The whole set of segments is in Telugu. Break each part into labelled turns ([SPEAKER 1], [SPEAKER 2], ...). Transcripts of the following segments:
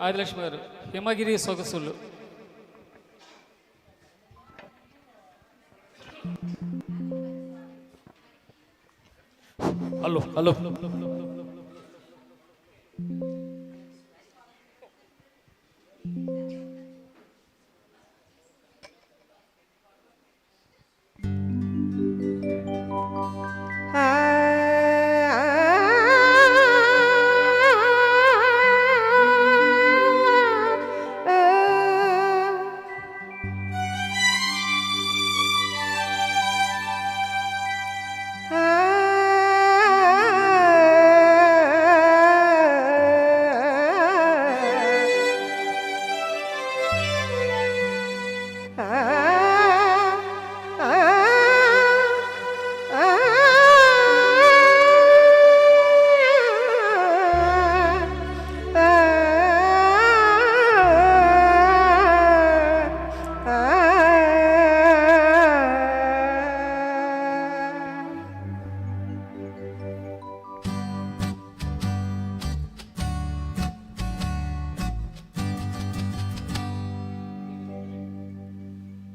[SPEAKER 1] ఆదిలక్ష్మి గారు హిమగిరి సొగసులు హలో హలో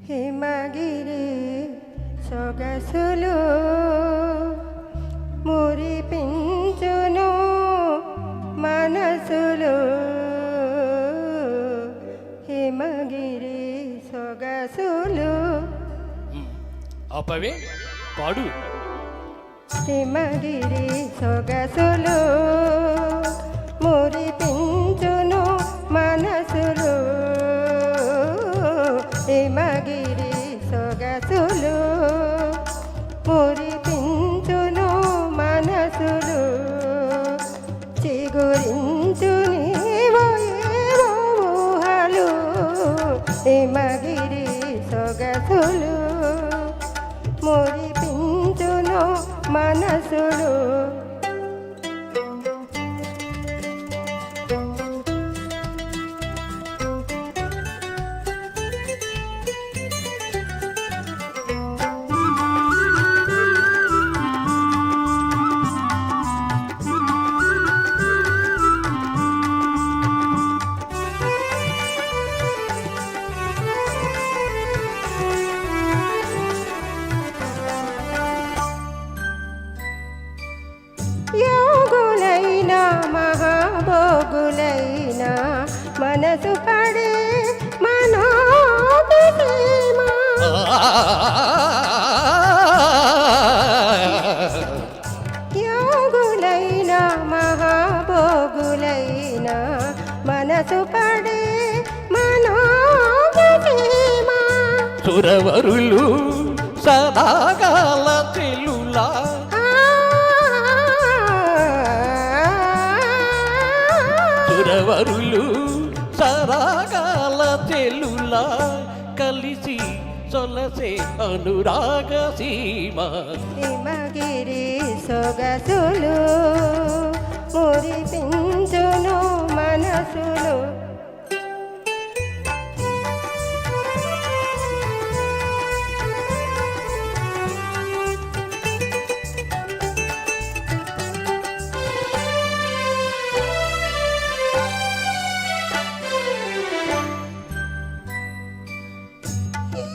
[SPEAKER 2] హిమగిరి సొగసులు మురిపించును మనసులు హిమగిరి సొగసులు
[SPEAKER 1] ఆపవే పాడు
[SPEAKER 2] హిమగిరి సొగసులు మురిపించును హిమగిరి సొగసులు మురిపించును మనసులు. మహాభోగులైన మనసు పడే మనోభిమ యోగులైన మహాభోగులైన మనసు పడే మనోభిమ
[SPEAKER 3] సురవరులు సదాకాల సురవరులు సరాగాల చెల్లులా కలిసి సొలసే అనురాగ సీమ.
[SPEAKER 2] హిమగిరి సొగసులు మురిపించును.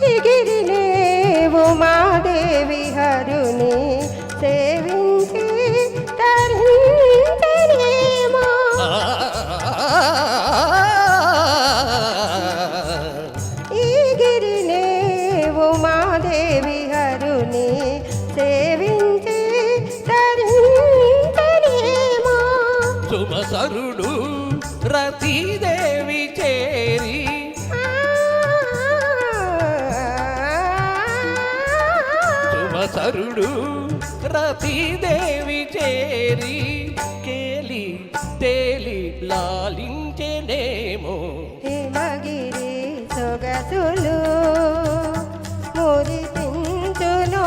[SPEAKER 2] గిరిలేవు మాదేవి హరుని సేవించి తరించనేమో ఈ గిరిలేవు మాదేవి హరుని సేవించి తరించనేమో
[SPEAKER 3] సుమసరుడు రతీదేవి చేరి సుమసరుడు రతీదేవి చేరి కేలి తేలి లాలించెనేమో.
[SPEAKER 2] హిమగిరి సొగసులు మురిపించును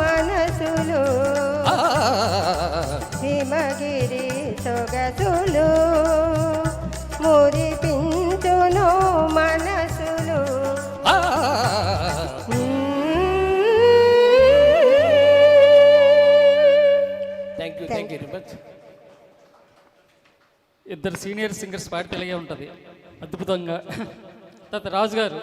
[SPEAKER 2] మనసులు. హిమగిరి సొగసులు మురిపించును మనసులు.
[SPEAKER 3] Thank you thank you very much
[SPEAKER 1] ఇద్దరు సీనియర్ సింగర్స్ పాడితే ఇలాగే ఉంటుంది. అద్భుతంగా. తర్వాత రాజు గారు